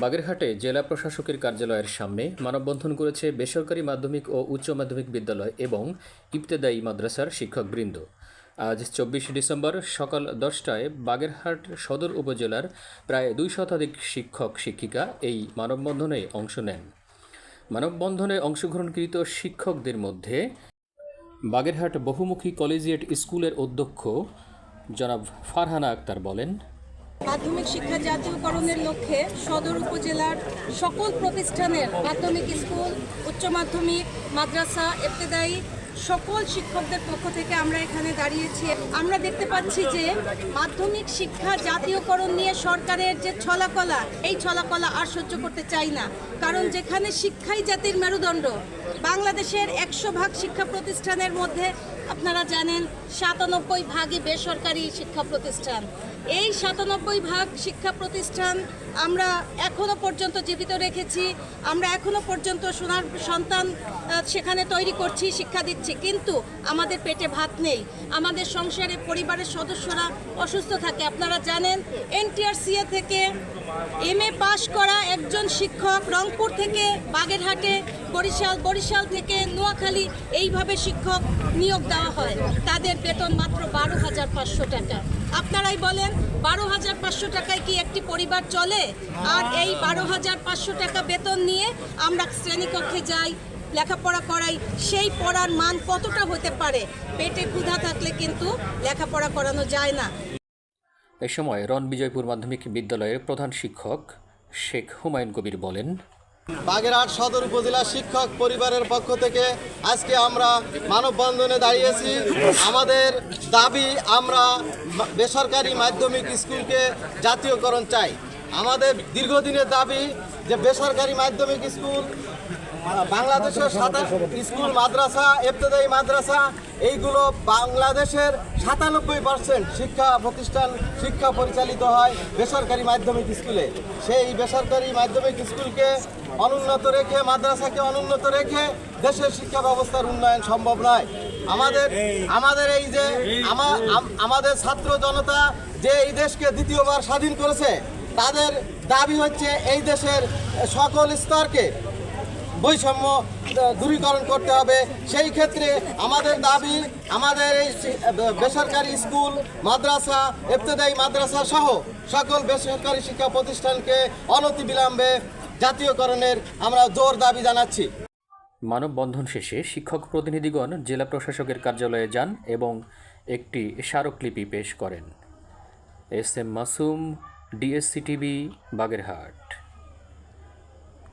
বাগেরহাটে জেলা প্রশাসকের কার্যালয়ের সামনে মানববন্ধন করেছে বেসরকারি মাধ্যমিক ও উচ্চ মাধ্যমিক বিদ্যালয় এবং ইবতেদায়ী মাদ্রাসার শিক্ষকবৃন্দ। আজ চব্বিশে ডিসেম্বর সকাল দশটায় বাগেরহাট সদর উপজেলার প্রায় দুই শতাধিক শিক্ষক, শিক্ষিকা এই মানববন্ধনে অংশ নেন। মানববন্ধনে অংশগ্রহণকৃত শিক্ষকদের মধ্যে বাগেরহাট বহুমুখী কলেজিয়েট স্কুলের অধ্যক্ষ জনাব ফারহানা আক্তার বলেন মাধ্যমিক শিক্ষা জাতীয়করণের লক্ষ্যে সদর উপজেলার সকল প্রতিষ্ঠানের মাধ্যমিক স্কুল, উচ্চ মাধ্যমিক, মাদ্রাসা ইবতেদায়ী সকল শিক্ষকদের পক্ষ থেকে আমরা এখানে দাঁড়িয়েছি। আমরা দেখতে পাচ্ছি যে মাধ্যমিক শিক্ষা জাতীয়করণ নিয়ে সরকারের যে ছলাকলা, এই ছলাকলা আর সহ্য করতে চাই না। কারণ যেখানে শিক্ষাই জাতির মেরুদণ্ড, বাংলাদেশের একশো ভাগ শিক্ষা প্রতিষ্ঠানের মধ্যে আপনারা জানেন সাতানব্বই ভাগই বেসরকারি শিক্ষা প্রতিষ্ঠান। এই সাতানব্বই ভাগ শিক্ষা প্রতিষ্ঠান আমরা এখনও পর্যন্ত জীবিত রেখেছি, আমরা এখনও পর্যন্ত সোনার সন্তান সেখানে তৈরি করছি, শিক্ষা দিচ্ছি। কিন্তু আমাদের পেটে ভাত নেই। আমাদের সংসারে পরিবারের সদস্যরা অসুস্থ থাকে। আপনারা জানেন, এনটিআরসিএ থেকে এম এ পাশ করা একজন শিক্ষক রংপুর থেকে বাগেরহাটে, বরিশাল বরিশাল থেকে নোয়াখালী এইভাবে শিক্ষক নিয়োগ দেওয়া হয়। তাদের বেতন মাত্র বারো হাজার পাঁচশো টাকা। আপনারাই বলেন, বারো হাজার পাঁচশো টাকায় কি একটি পরিবার চলে? আর এই বারো হাজার পাঁচশো টাকা বেতন নিয়ে আমরা শ্রেণীকক্ষে যাই, লেখাপড়া করাই, সেই পড়ার মান কতটা হতে পারে? পেটে ক্ষুধা থাকলে কিন্তু লেখাপড়া করানো যায় না। এ সময় রন বিজয়পুর মাধ্যমিক বিদ্যালয়ের প্রধান শিক্ষক শেখ হুমায়ুন কবির বলেন বাগেরহাট সদর উপজেলা শিক্ষক পরিবারের পক্ষ থেকে আজকে আমরা মানববন্ধনে দাঁড়িয়েছি। আমাদের দাবি, আমরা বেসরকারি মাধ্যমিক স্কুলকে জাতীয়করণ চাই। আমাদের দীর্ঘদিনের দাবি যে বেসরকারি মাধ্যমিক স্কুল বাংলাদেশের সাতাশ স্কুল, মাদ্রাসা, ইবতদায়ী মাদ্রাসা, এইগুলো বাংলাদেশের সাতানব্বই পার্সেন্ট শিক্ষা প্রতিষ্ঠান, শিক্ষা পরিচালিত হয় বেসরকারি মাধ্যমিক স্কুলে। সেই বেসরকারি মাধ্যমিক স্কুলকে অনুন্নত রেখে, মাদ্রাসাকে অনুন্নত রেখে দেশের শিক্ষা ব্যবস্থার উন্নয়ন সম্ভব নয়। আমাদের আমাদের এই যে আমাদের ছাত্র জনতা যে এই দেশকে দ্বিতীয়বার স্বাধীন করেছে, তাদের দাবি হচ্ছে এই দেশের সকল স্তরকে বৈষম্য দূরীকরণ করতে হবে। সেই ক্ষেত্রে আমাদের দাবি, আমাদের এই বেসরকারি স্কুল, মাদ্রাসা, ইবতদায়ী মাদ্রাসা সহ সকল বেসরকারি শিক্ষা প্রতিষ্ঠানকে অনতিবিলম্বে জাতীয়করণের আমরা জোর দাবি জানাচ্ছি। মানববন্ধন শেষে শিক্ষক প্রতিনিধিগণ জেলা প্রশাসকের কার্যালয়ে যান এবং একটি স্মারকলিপি পেশ করেন। S M Masum, DSC TV, Bagerhat.